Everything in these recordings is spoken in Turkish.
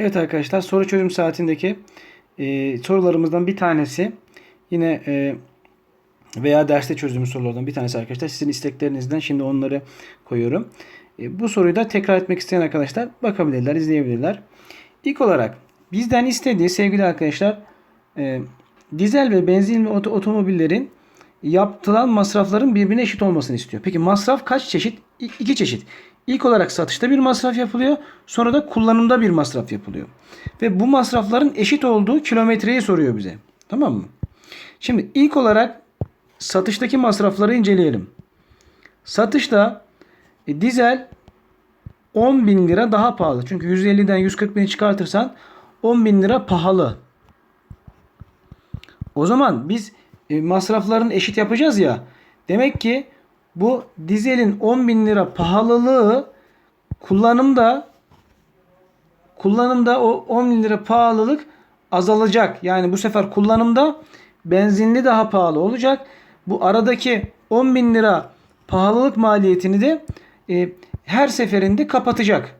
Evet arkadaşlar soru çözüm saatindeki e, sorularımızdan bir tanesi yine e, veya derste çözdüğümüz sorulardan bir tanesi arkadaşlar. Sizin isteklerinizden şimdi onları koyuyorum. E, bu soruyu da tekrar etmek isteyen arkadaşlar bakabilirler, izleyebilirler. İlk olarak bizden istediği sevgili arkadaşlar e, dizel ve benzinli oto- otomobillerin yapılan masrafların birbirine eşit olmasını istiyor. Peki masraf kaç çeşit? İ- İki çeşit. İlk olarak satışta bir masraf yapılıyor. Sonra da kullanımda bir masraf yapılıyor. Ve bu masrafların eşit olduğu kilometreyi soruyor bize. Tamam mı? Şimdi ilk olarak satıştaki masrafları inceleyelim. Satışta e, dizel 10 bin lira daha pahalı. Çünkü 150'den 140 bini çıkartırsan 10 bin lira pahalı. O zaman biz e, masrafların eşit yapacağız ya. Demek ki bu dizelin 10 bin lira pahalılığı kullanımda kullanımda o 10 bin lira pahalılık azalacak. Yani bu sefer kullanımda benzinli daha pahalı olacak. Bu aradaki 10 bin lira pahalılık maliyetini de e, her seferinde kapatacak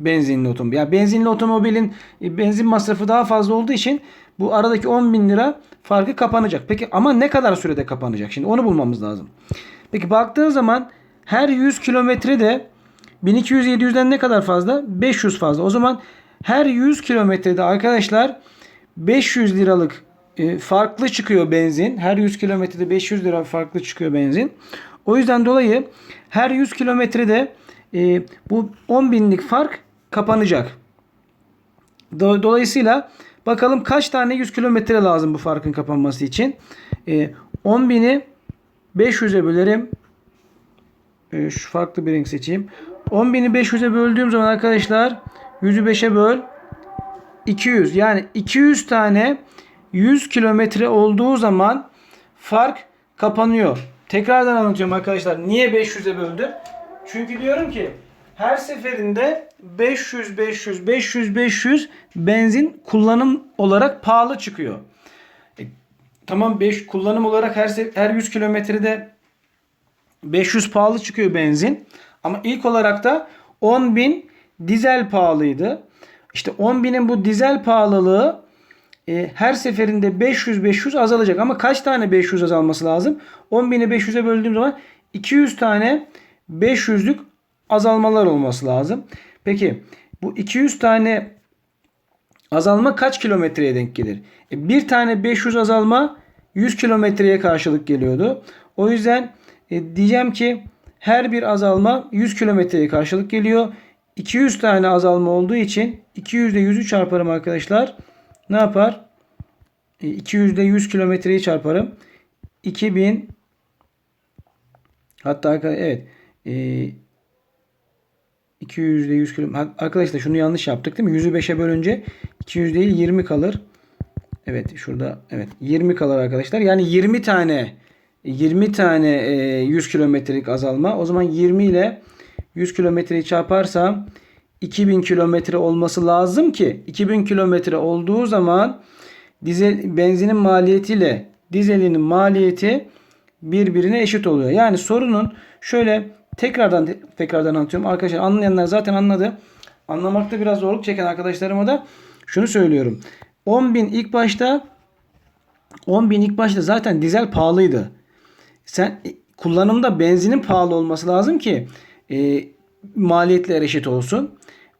benzinli otomobil. Yani benzinli otomobilin e, benzin masrafı daha fazla olduğu için bu aradaki 10 bin lira farkı kapanacak. Peki ama ne kadar sürede kapanacak? Şimdi onu bulmamız lazım. Peki baktığın zaman her 100 kilometrede 1200-700'den ne kadar fazla? 500 fazla. O zaman her 100 kilometrede arkadaşlar 500 liralık e, farklı çıkıyor benzin. Her 100 kilometrede 500 lira farklı çıkıyor benzin. O yüzden dolayı her 100 kilometrede e, bu 10 binlik fark kapanacak. Do- Dolayısıyla bakalım kaç tane 100 kilometre lazım bu farkın kapanması için. E, 10 bini 500'e bölerim. E, şu farklı bir renk seçeyim. 10 bini 500'e böldüğüm zaman arkadaşlar 100'ü 5'e böl 200. Yani 200 tane 100 kilometre olduğu zaman fark kapanıyor. Tekrardan anlatacağım arkadaşlar. Niye 500'e böldüm? Çünkü diyorum ki her seferinde 500 500 500 500 benzin kullanım olarak pahalı çıkıyor. E, tamam 5 kullanım olarak her her 100 kilometrede 500 pahalı çıkıyor benzin. Ama ilk olarak da 10.000 dizel pahalıydı. İşte 10.000'in bu dizel pahalılığı e, her seferinde 500-500 azalacak. Ama kaç tane 500 azalması lazım? 10.000'i 500'e böldüğüm zaman 200 tane 500'lük azalmalar olması lazım. Peki bu 200 tane azalma kaç kilometreye denk gelir? E, bir tane 500 azalma 100 kilometreye karşılık geliyordu. O yüzden e, diyeceğim ki her bir azalma 100 kilometreye karşılık geliyor. 200 tane azalma olduğu için 200 ile 100'ü çarparım arkadaşlar. Ne yapar? E, 200 ile 100 kilometreyi çarparım. 2000 hatta evet e, 200 ile 100 kilometre. Arkadaşlar şunu yanlış yaptık değil mi? 100'ü 5'e bölünce 200 değil 20 kalır. Evet şurada evet 20 kalır arkadaşlar. Yani 20 tane 20 tane e, 100 kilometrelik azalma. O zaman 20 ile 100 kilometreyi çarparsam 2000 kilometre olması lazım ki 2000 kilometre olduğu zaman dizel benzinin maliyetiyle dizelinin maliyeti birbirine eşit oluyor. Yani sorunun şöyle tekrardan tekrardan anlatıyorum. Arkadaşlar anlayanlar zaten anladı. Anlamakta biraz zorluk çeken arkadaşlarıma da şunu söylüyorum. 10.000 ilk başta 10.000 ilk başta zaten dizel pahalıydı. Sen e, kullanımda benzinin pahalı olması lazım ki e, maliyetler eşit olsun.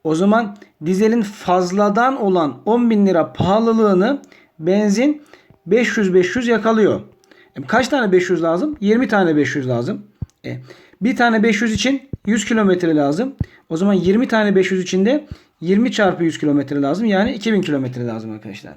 O zaman dizelin fazladan olan 10 bin lira pahalılığını benzin 500-500 yakalıyor. E, kaç tane 500 lazım? 20 tane 500 lazım. E, bir tane 500 için 100 kilometre lazım. O zaman 20 tane 500 için de 20 çarpı 100 kilometre lazım. Yani 2000 kilometre lazım arkadaşlar.